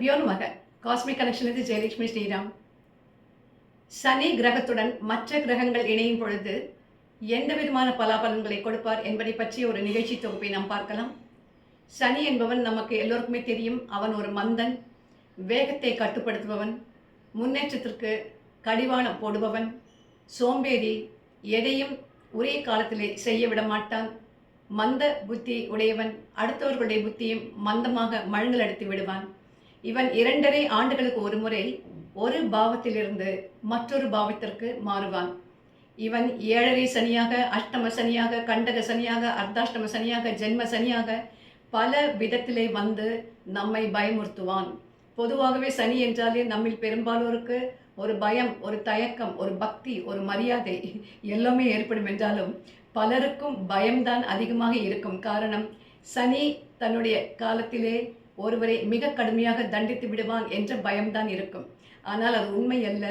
குருபியோ நமக காஸ்மிக் கனெக்ஷனிலிருந்து ஜெயலட்சுமி ஸ்ரீராம். சனி கிரகத்துடன் மற்ற கிரகங்கள் இணையும் பொழுது எந்த விதமான பலாபலன்களை கொடுப்பார் என்பதை பற்றி ஒரு நிகழ்ச்சி தொகுப்பை நாம் பார்க்கலாம். சனி என்பவன் நமக்கு எல்லோருக்குமே தெரியும். அவன் ஒரு மந்தன் வேகத்தை கட்டுப்படுத்துபவன் முன்னேற்றத்திற்கு கடிவாளம் போடுபவன் சோம்பேறி எதையும் ஒரே காலத்திலே செய்ய விட மாட்டான் மந்த புத்தி உடையவன் அடுத்தவர்களுடைய புத்தியும் மந்தமாக மழுங்கலடித்து விடுவான். இவன் இரண்டரை ஆண்டுகளுக்கு ஒரு முறை ஒரு பாவத்திலிருந்து மற்றொரு பாவத்திற்கு மாறுவான். இவன் ஏழரை சனியாக அஷ்டம சனியாக கண்டக சனியாக அர்த்தாஷ்டம சனியாக ஜென்ம சனியாக பல விதத்திலே வந்து நம்மை பயமுறுத்துவான். பொதுவாகவே சனி என்றாலே நம்மில் பெரும்பாலோருக்கு ஒரு பயம் ஒரு தயக்கம் ஒரு பக்தி ஒரு மரியாதை எல்லாமே ஏற்படும் என்றாலும் பலருக்கும் பயம்தான் அதிகமாக இருக்கும். காரணம் சனி தன்னுடைய காலத்திலே ஒருவரை மிக கடுமையாக தண்டித்து விடுவான் என்ற பயம்தான் இருக்கும். ஆனால் அது உண்மை அல்ல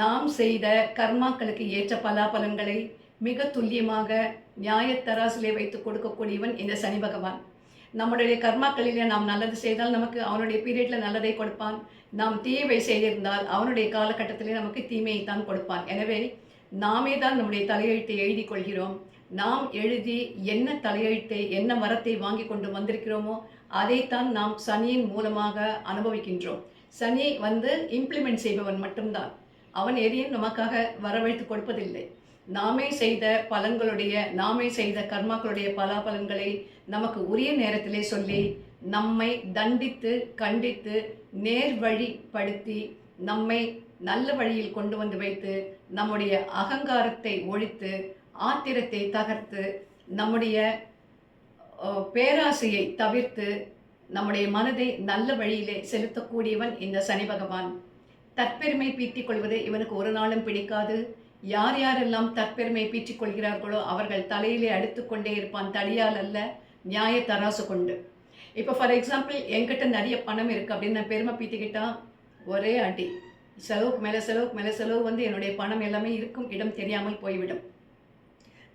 நாம் செய்த கர்மாக்களுக்கு ஏற்ற பலாபலன்களை மிக துல்லியமாக நியாயத்தராசிலே வைத்து கொடுக்கக்கூடியவன் இந்த சனி பகவான். நம்முடைய கர்மாக்களிலே நாம் நல்லது செய்தால் நமக்கு அவனுடைய பீரியட்ல நல்லதை கொடுப்பான். நாம் தீயவை செய்திருந்தால் அவனுடைய காலகட்டத்திலே நமக்கு தீமையை தான் கொடுப்பான். எனவே நாமே தான் நம்முடைய தலையெழுத்தை எழுதி கொள்கிறோம். நாம் எழுதி என்ன தலையெழுத்தை என்ன மரத்தை வாங்கி கொண்டு வந்திருக்கிறோமோ அதைத்தான் நாம் சனியின் மூலமாக அனுபவிக்கின்றோம். சனி வந்து இம்ப்ளிமெண்ட் செய்பவன் மட்டும்தான். அவன் எதையும் நமக்காக வரவழைத்து கொடுப்பதில்லை. நாமே செய்த பலன்களுடைய நாமே செய்த கர்மாக்களுடைய பலாபலன்களை நமக்கு உரிய நேரத்திலே சொல்லி நம்மை தண்டித்து கண்டித்து நேர் வழிப்படுத்தி நம்மை நல்ல வழியில் கொண்டு வந்து வைத்து நம்முடைய அகங்காரத்தை ஒழித்து ஆத்திரத்தை தகர்த்து நம்முடைய பேராசையை தவிர்த்து நம்முடைய மனதை நல்ல வழியிலே செலுத்தக்கூடியவன் இந்த சனி பகவான். தற்பெருமை பீற்றிக் கொள்வது இவனுக்கு ஒரு நாளும் பிடிக்காது. யார் யாரெல்லாம் தற்பெருமை பீற்றிக் கொள்கிறார்களோ அவர்கள் தலையிலே அடுத்துக்கொண்டே இருப்பான் தடியால் அல்ல நியாய தராசு கொண்டு. இப்போ ஃபார் எக்ஸாம்பிள் என்கிட்ட நிறைய பணம் இருக்குது அப்படின்னு நான் பெருமை பீத்திக்கிட்டா ஒரே அடி. செலவுக்கு மேலே செலவுக்கு மேலே செலவு வந்து என்னுடைய பணம் எல்லாமே இருக்கும் இடம் தெரியாமல் போய்விடும்.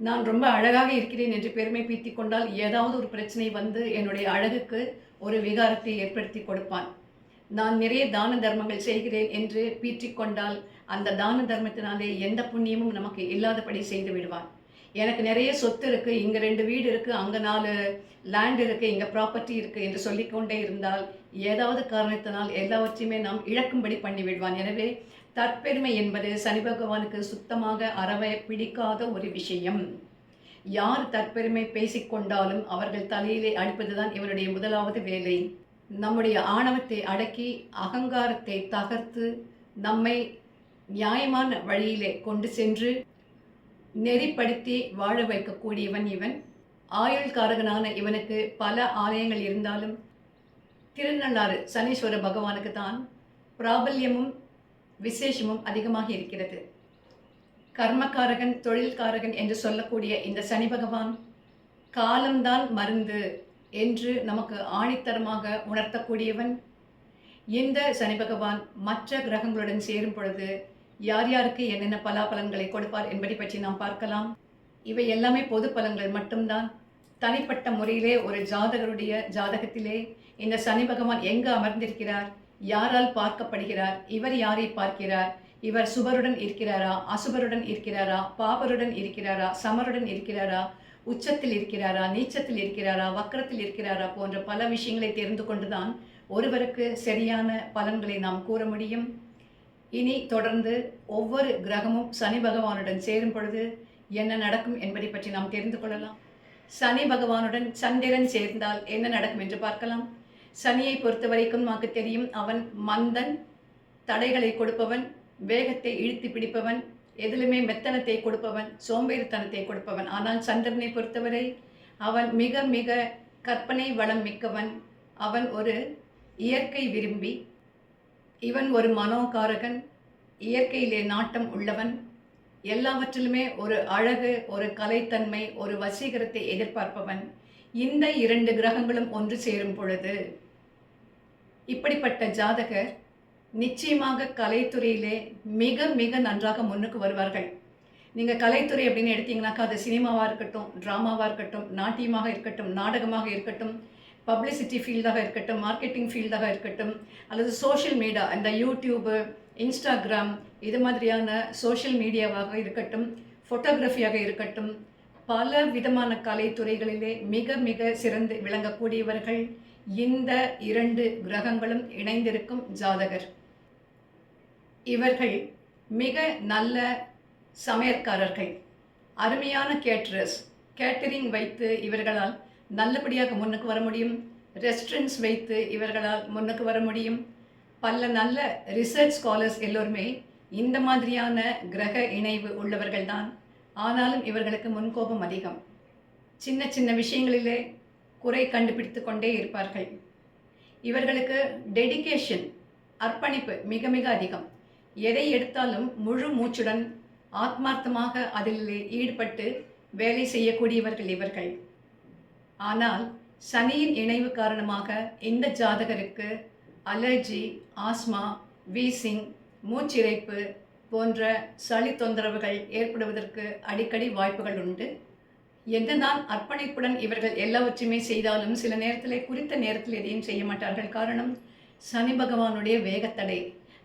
நான் ரொம்ப அழகாக இருக்கிறேன் என்று பெருமை பீத்திக் கொண்டால் ஏதாவது ஒரு பிரச்சனை வந்து என்னுடைய அழகுக்கு ஒரு விகாரத்தை ஏற்படுத்தி கொடுப்பான். நான் நிறைய தான தர்மங்கள் செய்கிறேன் என்று பீற்றிக் கொண்டால் அந்த தான தர்மத்தினாலே எந்த புண்ணியமும் நமக்கு இல்லாதபடி செய்து விடுவான். எனக்கு நிறைய சொத்து இருக்குது இங்கே ரெண்டு வீடு இருக்குது அங்கே நாலு லேண்ட் இருக்குது இங்கே ப்ராப்பர்ட்டி இருக்குது என்று சொல்லிக்கொண்டே இருந்தால் ஏதாவது காரணத்தினால் எல்லாவற்றையுமே நாம் இழக்கும்படி பண்ணி விடுவான் எனவே தற்பெருமை என்பது சனி பகவானுக்கு சுத்தமாக அறவே பிடிக்காத ஒரு விஷயம். யார் தற்பெருமை பேசிக்கொண்டாலும் அவர்கள் தலையிலே அடிப்பதுதான் இவனுடைய முதலாவது வேலை. நம்முடைய ஆணவத்தை அடக்கி அகங்காரத்தை தகர்த்து நம்மை நியாயமான வழியிலே கொண்டு சென்று நெறிப்படுத்தி வாழ வைக்கக்கூடியவன் இவன். ஆயுள்காரகனான இவனுக்கு பல ஆலயங்கள் இருந்தாலும் திருநள்ளாறு சனீஸ்வர பகவானுக்கு தான் பிராபல்யமும் விசேஷமும் அதிகமாக இருக்கிறது. கர்மக்காரகன் தொழில்காரகன் என்று சொல்லக்கூடிய இந்த சனி பகவான் காலம்தான் மருந்து என்று நமக்கு ஆணித்தரமாக உணர்த்தக்கூடியவன். இந்த சனி பகவான் மற்ற கிரகங்களுடன் சேரும் பொழுது யார் யாருக்கு என்னென்ன பலாபலன்களை கொடுப்பார் என்பதை பற்றி நாம் பார்க்கலாம். இவை எல்லாமே பொது பலன்கள் மட்டும்தான். தனிப்பட்ட முறையிலே ஒரு ஜாதகருடைய ஜாதகத்திலே இந்த சனி பகவான் எங்கு அமர்ந்திருக்கிறார்? யாரால் பார்க்கப்படுகிறார்? இவர் யாரை பார்க்கிறார்? இவர் சுபருடன் இருக்கிறாரா? அசுபருடன் இருக்கிறாரா? பாபருடன் இருக்கிறாரா? சமருடன் இருக்கிறாரா? உச்சத்தில் இருக்கிறாரா? நீச்சத்தில் இருக்கிறாரா? வக்கரத்தில் இருக்கிறாரா? போன்ற பல விஷயங்களை தெரிந்து கொண்டுதான் ஒருவருக்கு சரியான பலன்களை நாம் கூற முடியும். இனி தொடர்ந்து ஒவ்வொரு கிரகமும் சனி பகவானுடன் சேரும் பொழுது என்ன நடக்கும் என்பதை பற்றி நாம் தெரிந்து கொள்ளலாம். சனி பகவானுடன் சந்திரன் சேர்ந்தால் என்ன நடக்கும் என்று பார்க்கலாம். சனியை பொறுத்த வரைக்கும் நமக்கு தெரியும் அவன் மந்தன் தடைகளை கொடுப்பவன் வேகத்தை இழுத்து பிடிப்பவன் எதிலுமே மெத்தனத்தை கொடுப்பவன் சோம்பேறித்தனத்தை கொடுப்பவன். ஆனால் சந்திரனை பொறுத்தவரை அவன் மிக மிக கற்பனை வளம் மிக்கவன். அவன் ஒரு இயற்கை விரும்பி இவன் ஒரு மனோகாரகன் இயற்கையிலே நாட்டம் உள்ளவன். எல்லாவற்றிலுமே ஒரு அழகு ஒரு கலைத்தன்மை ஒரு வசீகரத்தை எதிர்பார்ப்பவன் இந்த இரண்டு கிரகங்களும் ஒன்று சேரும் பொழுது இப்படிப்பட்ட ஜாதகர் நிச்சயமாக கலைத்துறையிலே மிக மிக நன்றாக முன்னுக்கு வருவார்கள். நீங்கள் கலைத்துறை அப்படின்னு எடுத்தீங்கன்னாக்கா அது சினிமாவாக இருக்கட்டும் ட்ராமாவாக இருக்கட்டும் நாட்டியமாக இருக்கட்டும் நாடகமாக இருக்கட்டும் பப்ளிசிட்டி ஃபீல்டாக இருக்கட்டும் மார்க்கெட்டிங் ஃபீல்டாக இருக்கட்டும் அல்லது சோஷியல் மீடியா அந்த யூடியூபு இன்ஸ்டாகிராம் இது மாதிரியான சோஷியல் மீடியாவாக இருக்கட்டும் ஃபோட்டோகிராஃபியாக இருக்கட்டும் பல விதமான கலைத்துறைகளிலே மிக மிக சிறந்து விளங்கக்கூடியவர்கள் இந்த இரண்டு கிரகங்களும் இணைந்திருக்கும் ஜாதகர். இவர்கள் மிக நல்ல சமையற்காரர்கள். அருமையான கேட்ரஸ் கேட்டரிங் வைத்து இவர்களால் நல்லபடியாக முன்னுக்கு வர முடியும். ரெஸ்டாரண்ட்ஸ் வைத்து இவர்களால் முன்னுக்கு வர முடியும். பல நல்ல ரிசர்ச் ஸ்காலர்ஸ் எல்லோருமே இந்த மாதிரியான கிரக இணைவு உள்ளவர்கள் தான் ஆனாலும் இவர்களுக்கு முன்கோபம் அதிகம். சின்ன சின்ன விஷயங்களிலே குறை கண்டுபிடித்து கொண்டே இருப்பார்கள். இவர்களுக்கு டெடிகேஷன் அர்ப்பணிப்பு மிக மிக அதிகம். எதை எடுத்தாலும் முழு மூச்சுடன் ஆத்மார்த்தமாக அதில் ஈடுபட்டு வேலை செய்யக்கூடியவர்கள் இவர்கள். ஆனால் சனியின் இணைவு காரணமாக இந்த ஜாதகருக்கு அலர்ஜி ஆஸ்மா வீசிங் மூச்சிறைப்பு போன்ற சளி தொந்தரவுகள் ஏற்படுவதற்கு அடிக்கடி வாய்ப்புகள் உண்டு. என்னதான் அர்ப்பணிப்புடன் இவர்கள் எல்லாவற்றையுமே செய்தாலும் சில நேரத்தில் குறித்த நேரத்தில் எதையும் செய்ய மாட்டார்கள். காரணம் சனி பகவானுடைய வேகத்தடை.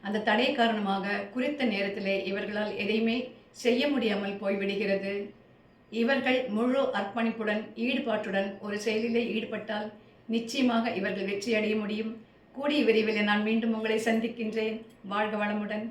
அந்த தடை காரணமாக குறித்த நேரத்திலே இவர்களால் எதையுமே செய்ய முடியாமல் போய்விடுகிறது. இவர்கள் முழு அர்ப்பணிப்புடன் ஈடுபாட்டுடன் ஒரு செயலிலே ஈடுபட்டால் நிச்சயமாக இவர்கள் வெற்றி அடைய முடியும். கூடிய விரைவில் நான் மீண்டும் உங்களை சந்திக்கின்றேன். வாழ்க வளமுடன்.